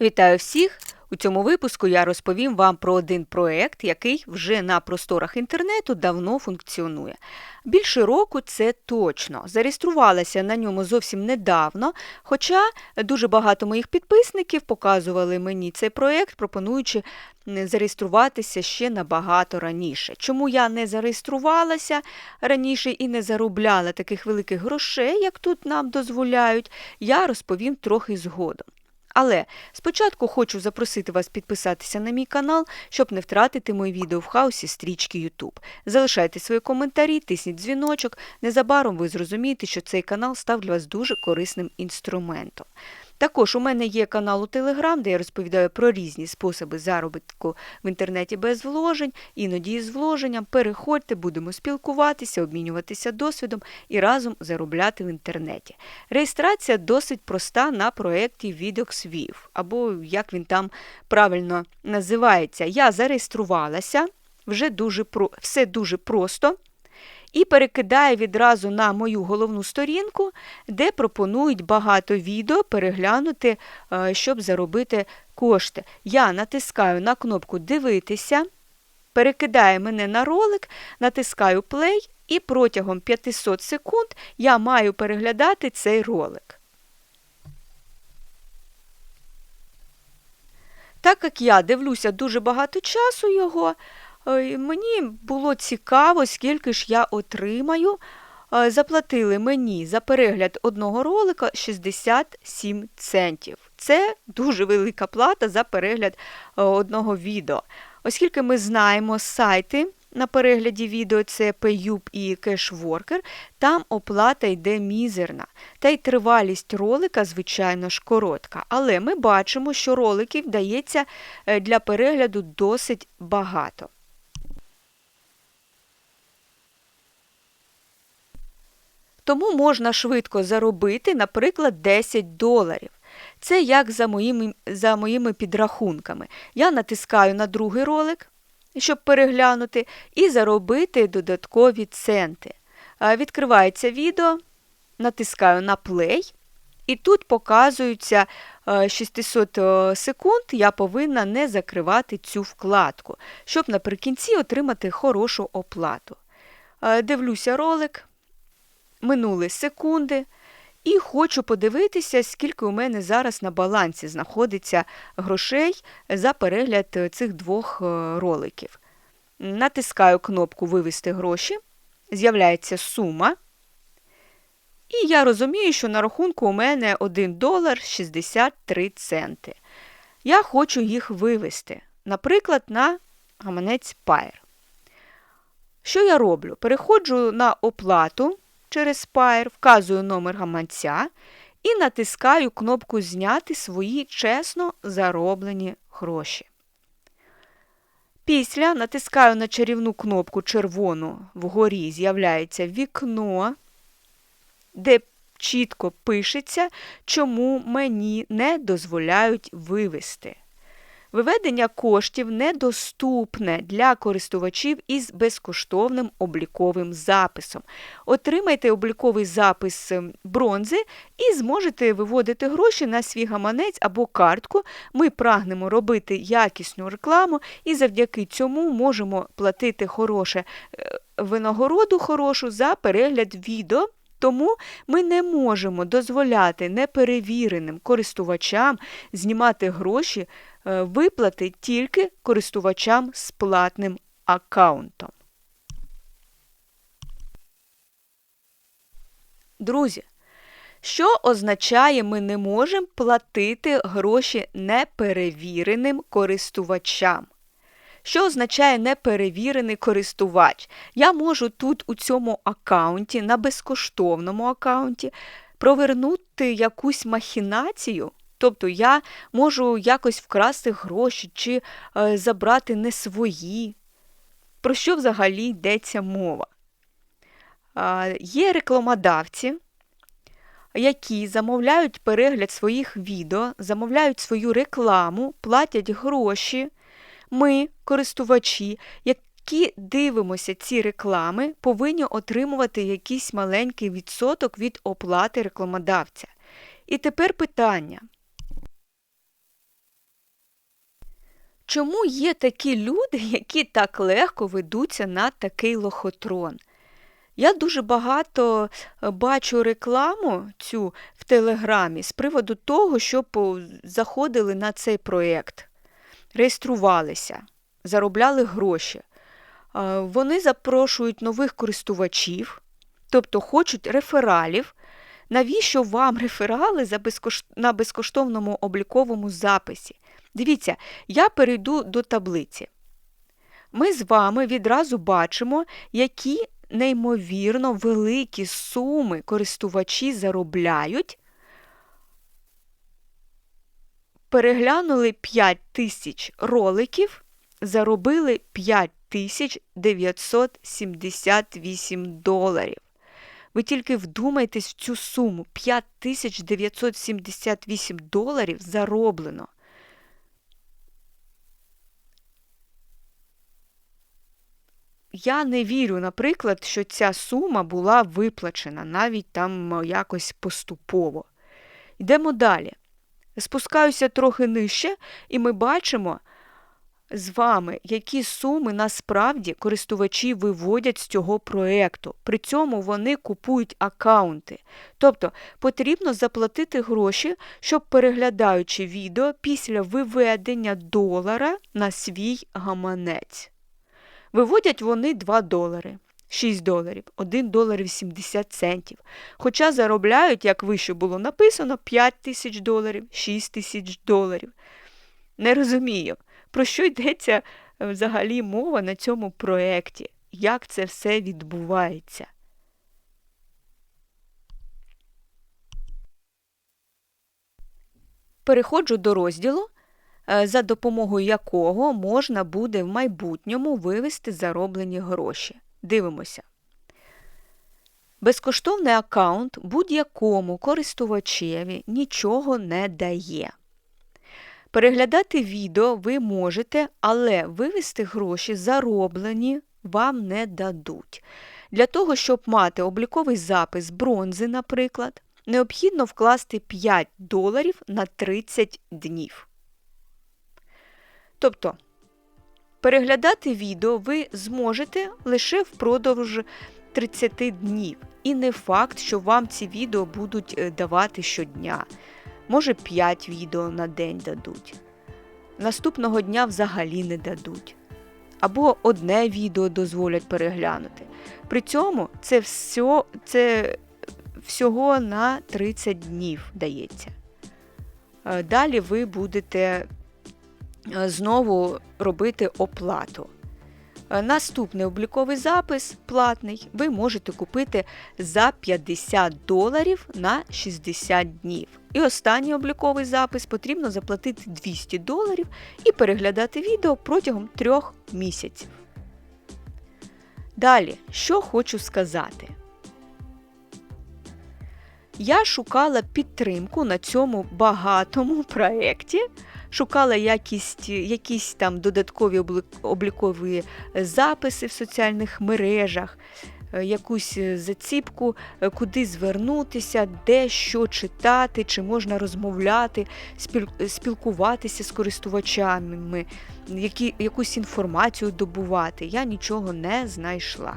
Вітаю всіх! У цьому випуску я розповім вам про один проект, який вже на просторах інтернету давно функціонує. Більше року це точно. Зареєструвалася на ньому зовсім недавно, хоча дуже багато моїх підписників показували мені цей проект, пропонуючи зареєструватися ще набагато раніше. Чому я не зареєструвалася раніше і не заробляла таких великих грошей, як тут нам дозволяють, я розповім трохи згодом. Але спочатку хочу запросити вас підписатися на мій канал, щоб не втратити мої відео в хаосі стрічки YouTube. Залишайте свої коментарі, тисніть дзвіночок. Незабаром ви зрозумієте, що цей канал став для вас дуже корисним інструментом. Також у мене є канал у Телеграм, де я розповідаю про різні способи заробітку в інтернеті без вложень, іноді з вложенням. Переходьте, будемо спілкуватися, обмінюватися досвідом і разом заробляти в інтернеті. Реєстрація досить проста на проєкті VidoxViv, або як він там правильно називається. Я зареєструвалася, вже дуже про... все дуже просто і перекидає відразу на мою головну сторінку, де пропонують багато відео переглянути, е, щоб заробити кошти. Я натискаю на кнопку Дивитися, перекидає мене на ролик, натискаю play, і протягом 500 секунд я маю переглядати цей ролик. Так як я дивлюся дуже багато часу його, Мені було цікаво, скільки ж я отримаю. Заплатили мені за перегляд одного ролика 67 центів. Це дуже велика плата за перегляд одного відео. Оскільки ми знаємо сайти на перегляді відео, це PayUp і Cashworker, там оплата йде мізерна. Та й тривалість ролика, звичайно ж, коротка. Але ми бачимо, що роликів дається е, для перегляду досить багато. Тому можна швидко заробити, наприклад, 10 доларів. Це як за моїми, за моїми підрахунками. Я натискаю на другий ролик, щоб переглянути, і заробити додаткові центи. Відкривається відео, натискаю на play, і тут показується 600 секунд, я повинна не закривати цю вкладку, щоб наприкінці отримати хорошу оплату. Дивлюся ролик минули секунди, і хочу подивитися, скільки у мене зараз на балансі знаходиться грошей за перегляд цих двох е, роликів. Натискаю кнопку Вивести гроші, з'являється сума. І я розумію, що на рахунку у мене 1 долар 63 центи. Я хочу їх вивести, наприклад, на гаманець Pair. Що я роблю? Переходжу на оплату через Pair, вказую номер гаманця і натискаю кнопку Зняти свої чесно зароблені гроші. Після натискаю на чарівну кнопку червону вгорі з'являється вікно, де чітко пишеться, чому мені не дозволяють вивести. Виведення коштів недоступне для користувачів із безкоштовним обліковим записом. Отримайте обліковий запис ем, бронзи і зможете виводити гроші на свій гаманець або картку. Ми прагнемо робити якісну рекламу і завдяки цьому можемо платити хороше е, винагороду хорошу за перегляд відео. Тому ми не можемо дозволяти неперевіреним користувачам знімати гроші Е, виплати тільки користувачам з платним аккаунтом. Друзі, що означає, ми не можемо платити гроші неперевіреним користувачам? Що означає неперевірений користувач? Я можу тут у цьому аккаунті, на безкоштовному аккаунті, провернути якусь махінацію. Тобто я можу якось вкрасти гроші чи е, забрати не свої. Про що взагалі йдеться мова? Є рекламодавці, які замовляють перегляд своїх відео, замовляють свою рекламу, платять гроші. Ми, користувачі, які дивимося ці реклами, повинні отримувати якийсь маленький відсоток від оплати рекламодавця. І тепер питання. Чому є такі люди, які так легко ведуться на такий лохотрон? Я дуже багато е, бачу рекламу цю в Телеграмі з приводу того, щоб заходили на цей проєкт, реєструвалися, заробляли гроші. Е, Вони запрошують нових користувачів, тобто хочуть рефералів. Навіщо вам реферали за безкош... на безкоштовному обліковому записі? Дивіться, я перейду до таблиці. Ми з вами відразу бачимо, які неймовірно великі суми користувачі заробляють. Переглянули 5 тисяч роликів, заробили 5978 доларів. Ви тільки вдумайтесь в цю суму 5978 доларів зароблено. Я не вірю, наприклад, що ця сума була виплачена навіть там якось поступово. Йдемо далі. Спускаюся трохи нижче, і ми бачимо з вами, які суми насправді користувачі виводять з цього проєкту. При цьому вони купують аккаунти. Тобто потрібно заплатити гроші, щоб переглядаючи відео після виведення долара на свій гаманець. Виводять вони 2 долари, 6 доларів, 1 долар 80 центів. Хоча заробляють, як вище було написано, 5 тисяч доларів, 6 тисяч доларів. Не розумію, про що йдеться е, взагалі мова на цьому проєкті, як це все відбувається. Переходжу до розділу Е, за допомогою якого можна буде в майбутньому вивести зароблені гроші. Дивимося. Безкоштовний аккаунт будь-якому користувачеві нічого не дає. Переглядати відео ви можете, але вивести гроші зароблені вам не дадуть. Для того, щоб мати обліковий запис бронзи, наприклад, необхідно вкласти 5 доларів на 30 днів. Тобто переглядати відео ви зможете лише впродовж 30 днів. І не факт, що вам ці відео будуть е, давати щодня. Може, 5 відео на день дадуть. Наступного дня взагалі не дадуть. Або одне відео дозволять переглянути. При цьому це, все, це всього на 30 днів дається. Е, далі ви будете Е, знову робити оплату. Е, наступний обліковий запис платний ви можете купити за 50 доларів на 60 днів. І останній обліковий запис потрібно заплатити 200 доларів і переглядати відео протягом трьох місяців. Далі, що хочу сказати. Я шукала підтримку на цьому багатому проєкті шукала якість, якісь там додаткові облікові записи в соціальних мережах, е, якусь е, заціпку, е, куди звернутися, де що читати, чи можна розмовляти, спілкуватися з користувачами, які, якусь інформацію добувати. Я нічого не знайшла.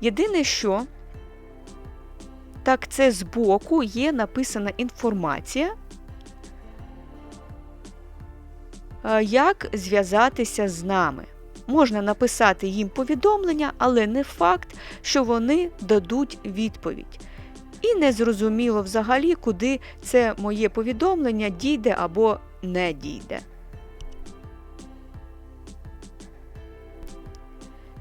Єдине, що так, це збоку є написана інформація. Як зв'язатися з нами. Можна написати їм повідомлення, але не факт, що вони дадуть відповідь. І не зрозуміло взагалі, куди це моє повідомлення дійде або не дійде.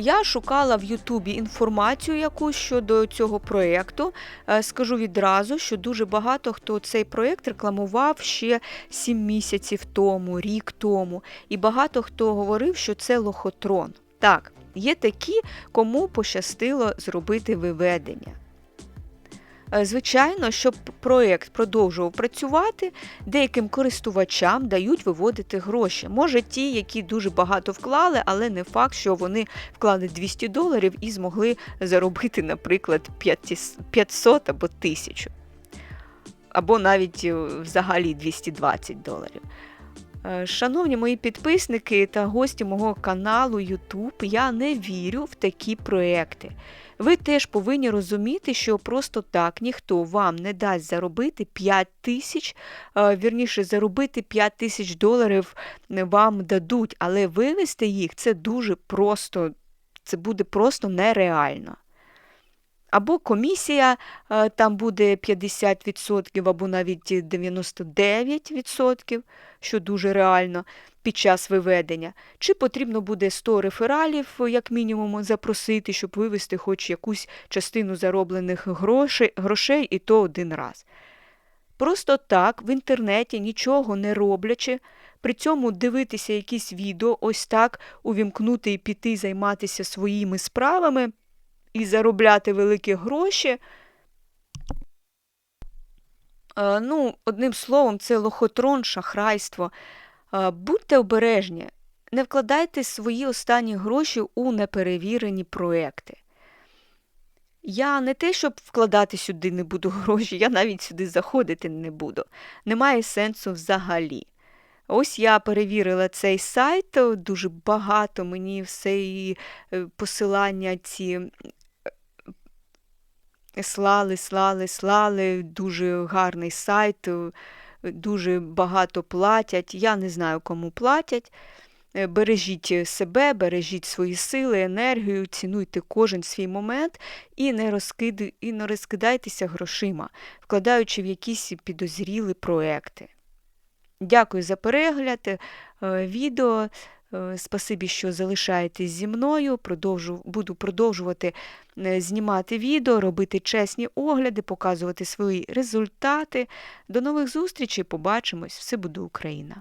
Я шукала в Ютубі інформацію якусь щодо цього проєкту. Е, скажу відразу, що дуже багато хто цей проєкт рекламував ще 7 місяців тому, рік тому. І багато хто говорив, що це лохотрон. Так, є такі, кому пощастило зробити виведення. Е, звичайно, щоб проєкт продовжував працювати, деяким користувачам дають виводити гроші. Може, ті, які дуже багато вклали, але не факт, що вони вклали 200 доларів і змогли заробити, наприклад, 500 або 1000. Або навіть е, взагалі 220 доларів. Е, Шановні мої підписники та гості мого каналу YouTube, я не вірю в такі проекти. Ви теж повинні розуміти, що просто так ніхто вам не дасть заробити 5 тисяч, е, вірніше, заробити 5 тисяч доларів вам дадуть, але вивести їх це дуже просто, це буде просто нереально. Або комісія е, там буде 50% або навіть 99%, що дуже реально під час виведення. Чи потрібно буде 100 рефералів, як мінімум, запросити, щоб вивести хоч якусь частину зароблених грошей, грошей і то один раз. Просто так в інтернеті нічого не роблячи, при цьому дивитися якісь відео, ось так увімкнути і піти займатися своїми справами і заробляти великі гроші. Е, Ну, одним словом, це лохотрон, шахрайство. Е, Будьте обережні, не вкладайте свої останні гроші у неперевірені проекти. Я не те, щоб вкладати сюди не буду гроші, я навіть сюди заходити не буду. Немає сенсу взагалі. Ось я перевірила цей сайт, дуже багато мені все і е, посилання ці слали, слали, слали. Дуже гарний сайт, е, дуже багато платять. Я не знаю, кому платять. Е, Бережіть себе, бережіть свої сили, енергію, цінуйте кожен свій момент і не, розкиди, і не розкидайтеся грошима, вкладаючи в якісь підозрілі проекти. Дякую за перегляд е, відео. Е, Спасибі, що залишаєтесь зі мною. Продовжу, буду продовжувати е, знімати відео, робити чесні огляди, показувати свої результати. До нових зустрічей. Побачимось. Все буде Україна!